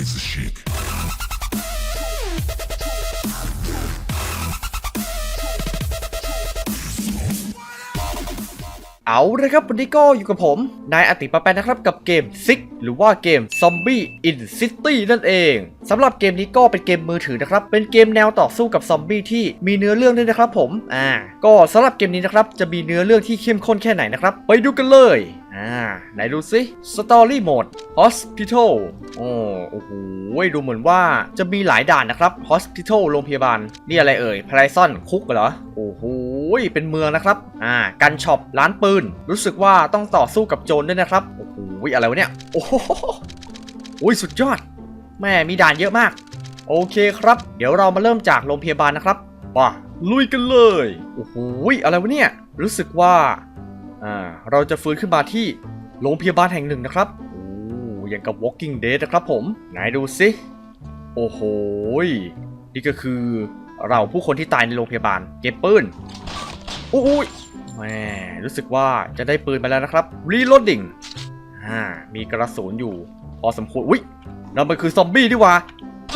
raise shit. เอาเลยครับวันนี้ก็อยู่กับผม นายอติปะแปนนะครับกับเกมซิกหรือว่าเกม Zombie in City นั่นเองสำหรับเกมนี้ก็เป็นเกมมือถือนะครับ เป็นเกมแนวต่อสู้กับซอมบี้ที่มีเนื้อเรื่องด้วยนะครับผมอ่าก็สำหรับเกมนี้นะครับจะมีเนื้อเรื่องที่เข้มข้นแค่ไหนนะครับ ไปดูกันเลยอ่าไหนดูซิ Story Mode Hospital โอ้โอ้โหดูเหมือนว่าจะมีหลายด่านนะครับ Hospital โรงพยาบาล นี่อะไรเอ่ย p a r a i s o n คุกเหรอ โอ้โห อ้ยเป็นเมืองนะครับ อ่า กันช็อปร้านปืน รู้สึกว่าต้องต่อสู้กับโจรด้วยนะครับ โอ้โหอะไรวะเนี่ย โอ้โหอุ้ยสุดยอด แม่มีด่านเยอะมาก โอเคครับ เดี๋ยวเรามาเริ่มจากโรงพยาบาลนะครับป่ะลุยกันเลย โอ้โหอะไรวะเนี่ย รู้สึกว่า อ่า เราจะฟื้นขึ้นมาที่โรงพยาบาลแห่งหนึ่งนะครับ โอ้ยังกับ Walking Dead นะครับผม ไหนดูสิ โอ้โห นี่ก็คือเราผู้คนที่ตายในโรงพยาบาล เก็บปืน อุ้ยแหม่รู้สึกว่าจะได้ปืนมาแล้วนะครับ Reloading อ่ามีกระสุนอยู่ พอสมควรอุ้ยนั่นมันคือซอมบี้ดีหว่า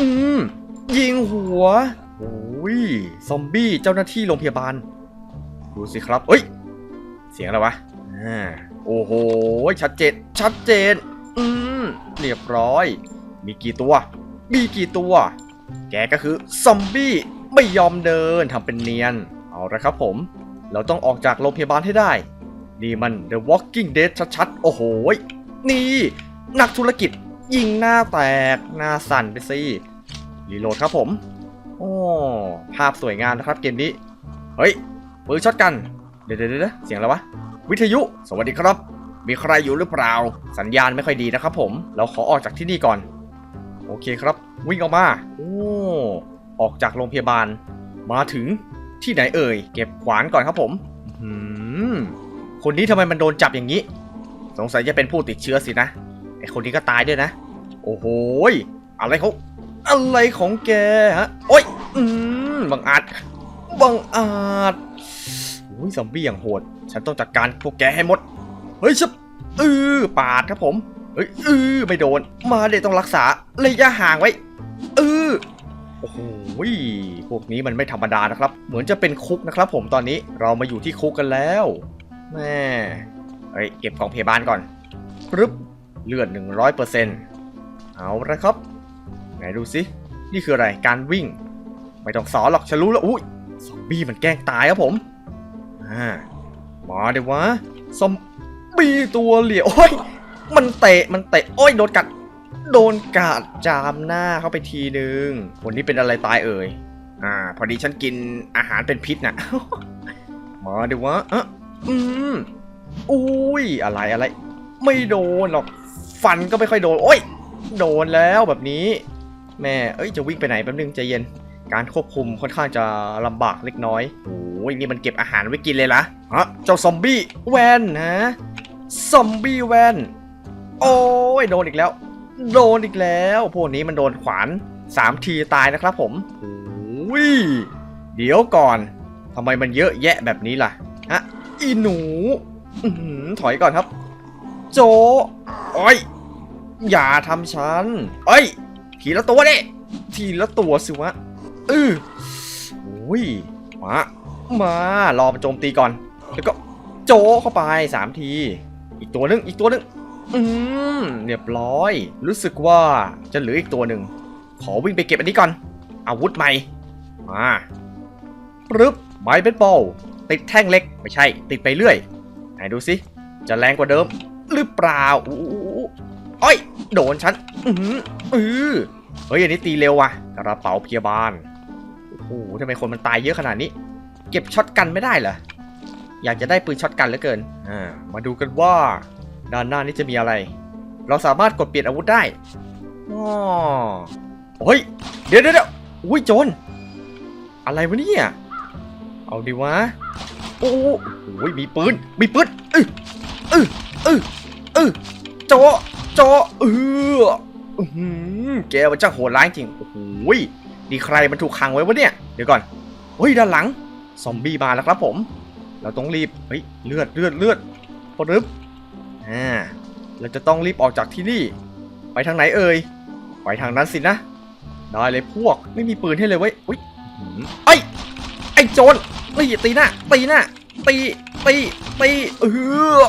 อืมยิงหัวโอ้ยซอมบี้เจ้าหน้าที่โรงพยาบาล ดูสิครับเอ้ย เสียงอะไรวะอ่าโอ้โห ชัดเจน ชัดเจน อืมเรียบร้อย มีกี่ตัว มีกี่ตัว แกก็คือซอมบี้ไม่ยอมเดินทำเป็นเนียน เอาละครับผม เราต้องออกจากโรงพยาบาลให้ได้ นี่มัน The Walking Dead ชัดๆ โอ้โห นี่ นักธุรกิจยิงหน้าแตก หน้าสั่นไปสิรีโหลดครับผมโอ้ภาพสวยงามนะครับเกมนี้ เฮ้ยปืนช็อตกัน เดี๋ยวเดี๋ยวเดี๋ยวเสียงอะไรวะ วิทยุ สวัสดีครับ มีใครอยู่หรือเปล่า สัญญาณไม่ค่อยดีนะครับผม เราขอออกจากที่นี่ก่อน โอเคครับ วิ่งออกมา โอ้ ออกจากโรงพยาบาล มาถึง ที่ไหนเอ่ย เก็บขวานก่อนครับผมอืมคนนี้ทำไมมันโดนจับอย่างนี้ สงสัยจะเป็นผู้ติดเชื้อสินะไอคนนี้ก็ตายด้วยนะ โอ้โหยอะไรเขาอะไรของแกฮะโอ้ยอืมบังอาจบังอาจอุ้ยซอมบี้อย่างโหด ฉันต้องจัดการพวกแกให้หมด เฮ้ยชับเออปาดครับผม เฮ้ยเออไม่โดน มาเดี๋ยวต้องรักษาระยะห่างไว้เออ โอ้โหพวกนี้มันไม่ธรรมดานะครับ เหมือนจะเป็นคุกนะครับ ผมตอนนี้เรามาอยู่ที่คุกกันแล้วแม่เฮ้ยเก็บของพยาบาลก่อนปึ๊บเลือด100%เอาละครับ ไหนดูสิ นี่คืออะไร การวิ่ง ไม่ต้องสอนหรอกฉันรู้แล้ว อุ้ยซอมบี้มันแกล้งตายครับผม อ่า มาเดี๋ยววะ ซอมบี้ตัวเหลี่ยวโอ้ย มันเตะ มันเตะ โอ้ย โดนกัด โดนกัดจามหน้าเข้าไปทีนึงวันนี้เป็นอะไรตายเอ่ย อ่า พอดีฉันกินอาหารเป็นพิษน่ะ มาดี๋ยววะอะอืมอุ้ย อะไรอะไร ไม่โดนหรอก ฟันก็ไม่ค่อยโดน โอ้ย โดนแล้วแบบนี้ แม่ เอ้ย จะวิ่งไปไหนแป๊บนึงใจเย็น การควบคุมค่อนข้างจะลำบากเล็กน้อย โอ้ย นี่มันเก็บอาหารไว้กินเลยละฮะ เจ้าซอมบี้แวนฮะ ซอมบี้แวน โอ้ย โดนอีกแล้ว โดนอีกแล้ว พวกนี้มันโดนขวานสามทีตายนะครับผมโอ้ยเดี๋ยวก่อนทำไมมันเยอะแยะแบบนี้ล่ะ ฮะ อีหนูอถอยก่อนครับ โจโอ้ย อย่าทำฉันเอ้ย ทีละตัวเดิทีละตัวสิวะเออโอ้ย มา มารอมันโจมตีก่อน แล้วก็โจเข้าไปสามที อีกตัวนึง อีกตัวนึง อืมเรียบร้อย รู้สึกว่าจะเหลืออีกตัวหนึ่ง ขอวิ่งไปเก็บอันนี้ก่อน อาวุธใหม่ มาปึ๊บไม้เบสบอลติดแท่งเล็ก ไม่ใช่ ติดไปเรื่อย ไหนดูสิ จะแรงกว่าเดิม หรือเปล่าอู้อ้อย โดนฉัน อือหือเออเฮ้ย อันนี้ตีเร็วว่ะ กระเป๋าพยาบาล โอ้โหทำไมคนมันตายเยอะขนาดนี้ เก็บช็อตกันไม่ได้เหรอ อยากจะได้ปืนช็อตกันเหลือเกิน อ่า มาดูกันว่า ด้านหน้านี้จะมีอะไร เราสามารถกดเปลี่ยนอาวุธได้อ๋อเฮ้ย เดี๋ยวเดี๋ยวเดี๋ยวอุ้ยโจร อะไรวะเนี่ย เอาดิวะ โอ้โหมีปืน มีปืนเออเออเออเออโจโจเอออื้อหือแกมันจะโหดร้ายจริง โอ้โหนี่ใครมันถูกขังไว้วะเนี่ย เดี๋ยวก่อน เฮ้ยด้านหลัง ซอมบี้มาแล้วครับผม เราต้องรีบ เฮ้ยเลือดเลือดเลือดปึ๊บ อ่าเราจะต้องรีบออกจากที่นี่ ไปทางไหนเอ่ย ไปทางนั้นสินะ ได้เลยพวก ไม่มีปืนให้เลยเว้ย อุ้ยไอ้ไอ้โจรตีตีหน้า ตีหน้า ตี ตี ตีเออ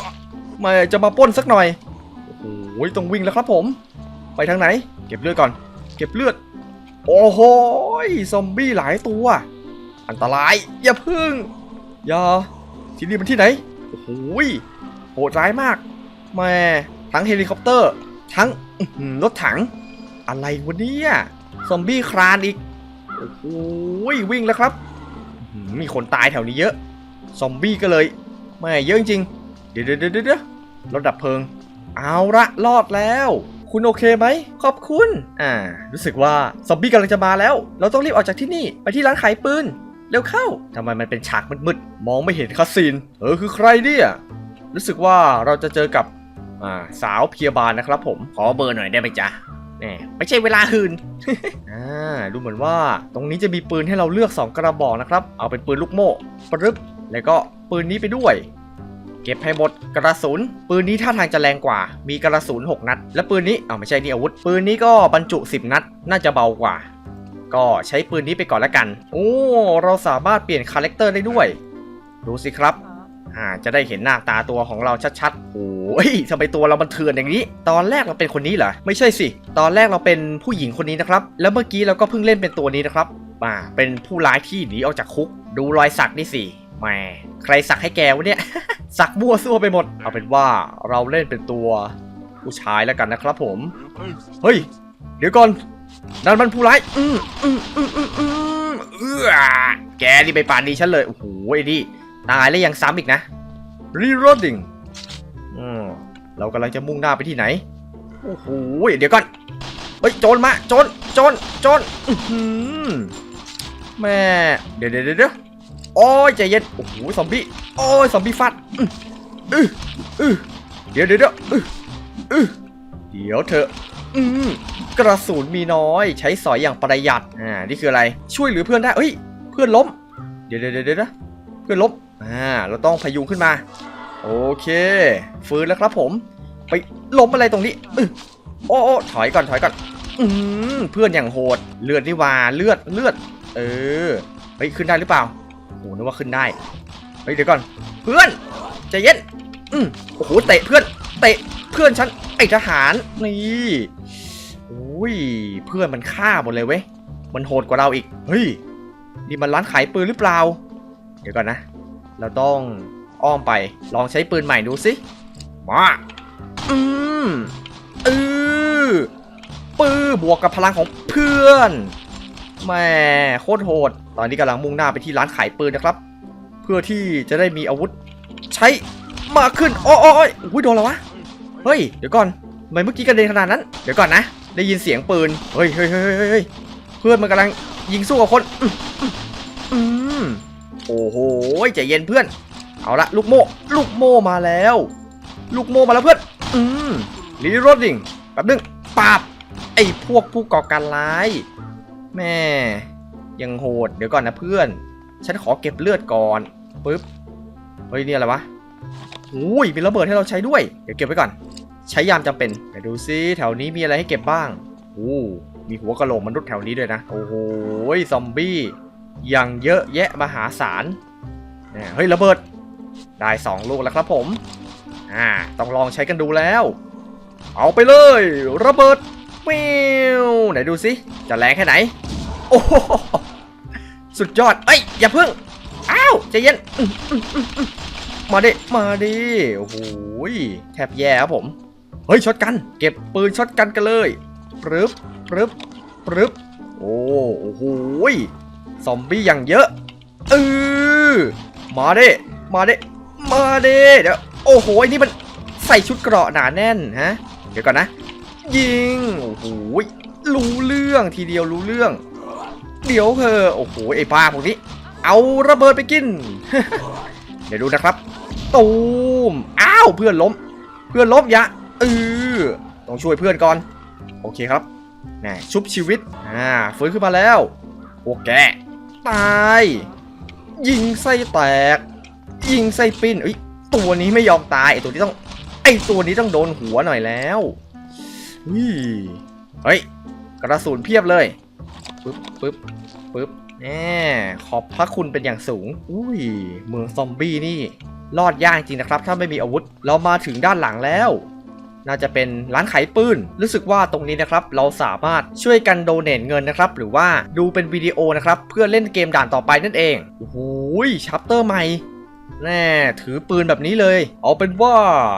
ม่จะมาป้นสักหน่อย โอ้โหต้องวิ่งแล้วครับผม ไปทางไหน เก็บเลือดก่อน เก็บเลือด โอ้โหซอมบี้หลายตัว อันตราย อย่าพึ่ง อย่า ที่นี่มันที่ไหน โอ้โหยโหดร้ายมาก แม่ทั้งเฮลิคอปเตอร์ ทั้งรถถัง อะไรวะเนี่ยซอมบี้คลานอีก โอ้โหยวิ่งแล้วครับ มีคนตายแถวนี้เยอะ ซอมบี้ก็เลยแม่เยอะจริงเดี๋ยวเดี๋ยวเดี๋ยวเดี๋ยวรถดับเพลิง เอาละรอดแล้ว คุณโอเคไหม ขอบคุณ อ่า รู้สึกว่าซอมบี้กำลังจะมาแล้ว เราต้องรีบออกจากที่นี่ ไปที่ร้านขายปืน เร็วเข้า ทำไมมันเป็นฉากมืดๆ มองไม่เห็นคัสซีนเออคือใครเนี่ย รู้สึกว่าเราจะเจอกับ อ่าสาวพยาบาลนะครับผม ขอเบอร์หน่อยได้ไหมจ๊ะแหมไม่ใช่เวลาหืน อ่าดูเหมือนว่าตรงนี้จะมีปืนให้เราเลือก 2 กระบอกนะครับ เอาเป็นปืนลูกโม่ปรึบแล้วก็ปืนนี้ไปด้วย เก็บให้หมดกระสุน ปืนนี้ท่าทางจะแรงกว่า มีกระสุน 6 นัด และปืนนี้อ้าวไม่ใช่นี่อาวุธ ปืนนี้ก็บรรจุ 10 นัด น่าจะเบากว่า ก็ใช้ปืนนี้ไปก่อนละกัน โอ้ เราสามารถเปลี่ยนคาแรคเตอร์ได้ด้วย ดูสิครับ อ่าจะได้เห็นหน้าตาตัวของเราชัดๆโอ้ยทำไมตัวเรามันเถื่อนอย่างนี้ ตอนแรกเราเป็นคนนี้เหรอไม่ใช่สิ ตอนแรกเราเป็นผู้หญิงคนนี้นะครับ แล้วเมื่อกี้เราก็เพิ่งเล่นเป็นตัวนี้นะครับอ่าเป็นผู้ร้ายที่หนีออกจากคุก ดูรอยสักนี่สิแหมใครสักให้แกวะเนี่ย สักมั่วซั่วไปหมด เอาเป็นว่าเราเล่นเป็นตัวผู้ชายแล้วกันนะครับผม เฮ้ย เดี๋ยวก่อนนั่นมันผู้ร้าย อืมอืมอืมอืมอืมเอื้อแกนี่ไปป่านนี้ฉันเลย โอ้โหไอ้นี่ ตายแล้วยังซ้ำอีกนะ reloading อืมเรากำลังจะมุ่งหน้าไปที่ไหน โอ้โห เดี๋ยวก่อน เฮ้ย โจรมา โจร โจร โจรอื้อหือแม่ เดี๋ยวเดี๋ยวเดี๋ยวโอ้ยใจเย็น โอ้โห ซอมบี้ โอ้ย ซอมบี้ฟัดอื้ออื้ออื้อเดี๋ยวเดี๋ยวเดี๋ยวอื้ออื้อเดี๋ยวเถอะอืมกระสุนมีน้อย ใช้สอยอย่างประหยัด อ่า นี่คืออะไร ช่วยเหลือเพื่อนได้ เฮ้ย เพื่อนล้ม เดี๋ยวเดี๋ยวเดี๋ยวเดี๋ยวเพื่อนล้ม อ่าเราต้องพยุงขึ้นมา โอเค ฟื้นแล้วครับผม ไปล้มอะไรตรงนี้อือโอ้โอ้ถอยก่อนถอยก่อนอืมเพื่อนอย่างโหดเลือดนี่ว่าเลือดเลือด เออเฮ้ยขึ้นได้หรือเปล่าโอ้นึกว่าขึ้นได้เฮ้ยเดี๋ยวก่อน เพื่อนใจเย็นอืมโอ้โหเตะเพื่อนเตะเพื่อนฉันไอทหารนี่อุ้ยเพื่อนมันฆ่าหมดเลยเว้ยมันโหดกว่าเราอีกเฮ้ยนี่มันร้านขายปืนหรือเปล่า เดี๋ยวก่อนนะ เราต้องอ้อมไป ลองใช้ปืนใหม่ดูสิ มา อืมออปื้อบวกกับพลังของเพื่อนแหม่โคตรโหด ตอนนี้กำลังมุ่งหน้าไปที่ร้านขายปืนนะครับ เพื่อที่จะได้มีอาวุธใช้มากขึ้นโอ้โอ้โอ้ยอุ้ยโดนแล้ววะ เฮ้ย เดี๋ยวก่อนทำไมเมื่อกี้กระเด็นขนาดนั้น เดี๋ยวก่อนนะ ได้ยินเสียงปืน เฮ้ยเฮ้ยเฮ้ยเพื่อนมันกำลังยิงสู้กับคน อืม โอ้โหใจเย็นเพื่อน เอาละลูกโม่ลูกโม่มาแล้ว ลูกโม่มาแล้วเพื่อน อืมรีโรดดิงแป๊บนึงปาบไอ้พวกผู้ก่อการร้าย แม่ ยังโหดเดี๋ยวก่อนนะเพื่อน ฉันขอเก็บเลือดก่อนปึ๊บเฮ้ยนี่อะไรวะอุ้ยมีระเบิดให้เราใช้ด้วย เดี๋ยวเก็บไว้ก่อน ใช้ยามจำเป็นเดี๋ยวดูซิแถวนี้มีอะไรให้เก็บบ้างอู้มีหัวกะโหลกมนุษย์แถวนี้ด้วยนะ โอ้โห ซอมบี้ ยังเยอะแยะมหาศาลเนี่ยเฮ้ยระเบิด ได้สองลูกแล้วครับผม อ่า ต้องลองใช้กันดูแล้ว เอาไปเลย ระเบิดวิวไหนดูสิ จะแรงแค่ไหน โอ้โหสุดยอด เอ้ย อย่าเพึ่ง อ้าวใจเย็น มาดิ มาดิ โอ้โหแทบแย่ครับผม เฮ้ยช็อตกัน เก็บปืนช็อตกันกันเลยปรึบปรึบปรึบโอ้โห ซอมบี้อย่างเยอะเออมาเดิมาเดิมาเดิเดี๋ยวโอ้โหไอ้นี่มันใส่ชุดเกราะหนาแน่นฮะเดี๋ยวก่อนนะ ยิงโอ้โหรู้เรื่องทีเดียวรู้เรื่อง เดี๋ยวเธอโอ้โหไอ้บ้าพวกนี้ เอาระเบิดไปกิน เดี๋ยวดูนะครับตูมอ้าวเพื่อนล้ม เพื่อนล้มยะเออต้องช่วยเพื่อนก่อน โอเคครับแหมชุบชีวิตอ่าฟื้นขึ้นมาแล้วพวกแก ตาย ยิงไส้แตก ยิงไส้ปิ้นเอ้ยตัวนี้ไม่ยอมตายไอตัวนี้ต้องไอตัวนี้ต้องโดนหัวหน่อยแล้วเฮ้ยเฮ้ยกระสุนเพียบเลยปึ๊บปึ๊บปึ๊บแหมขอบพระคุณเป็นอย่างสูง อุ้ย เมืองซอมบี้นี่ รอดยากจริงนะครับ ถ้าไม่มีอาวุธ เรามาถึงด้านหลังแล้ว น่าจะเป็นร้านขายปืน รู้สึกว่าตรงนี้นะครับเราสามารถช่วยกันโดเนทเงินนะครับ หรือว่าดูเป็นวิดีโอนะครับ เพื่อเล่นเกมด่านต่อไปนั่นเองโอ้โหชัปเตอร์ใหม่ แน่ถือปืนแบบนี้เลย เอาเป็นว่า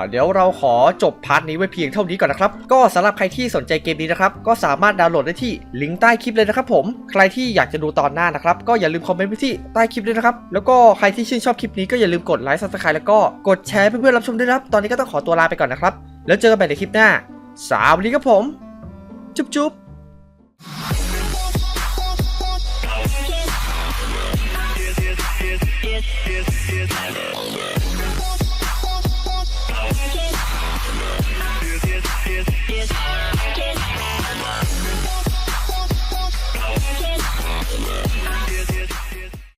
เดี๋ยวเราขอจบพาร์ทนี้ไว้เพียงเท่านี้ก่อนนะครับ ก็สำหรับใครที่สนใจเกมนี้นะครับ ก็สามารถดาวน์โหลดได้ที่ลิงก์ใต้คลิปเลยนะครับผม ใครที่อยากจะดูตอนหน้านะครับ ก็อย่าลืมคอมเมนต์ไว้ที่ใต้คลิปด้วยนะครับ แล้วก็ใครที่ชื่นชอบคลิปนี้ก็อย่าลืมกดไลค์ซับสไครต์แล้วก็กดแชร์เพื่อนๆรับชมด้วยนะครับ ตอนนี้ก็ต้องขอตัวลาไปก่อนนะครับ แล้วเจอกันใหม่ในคลิปหน้าสวัสดีครับผม จุ๊บ จุ๊บ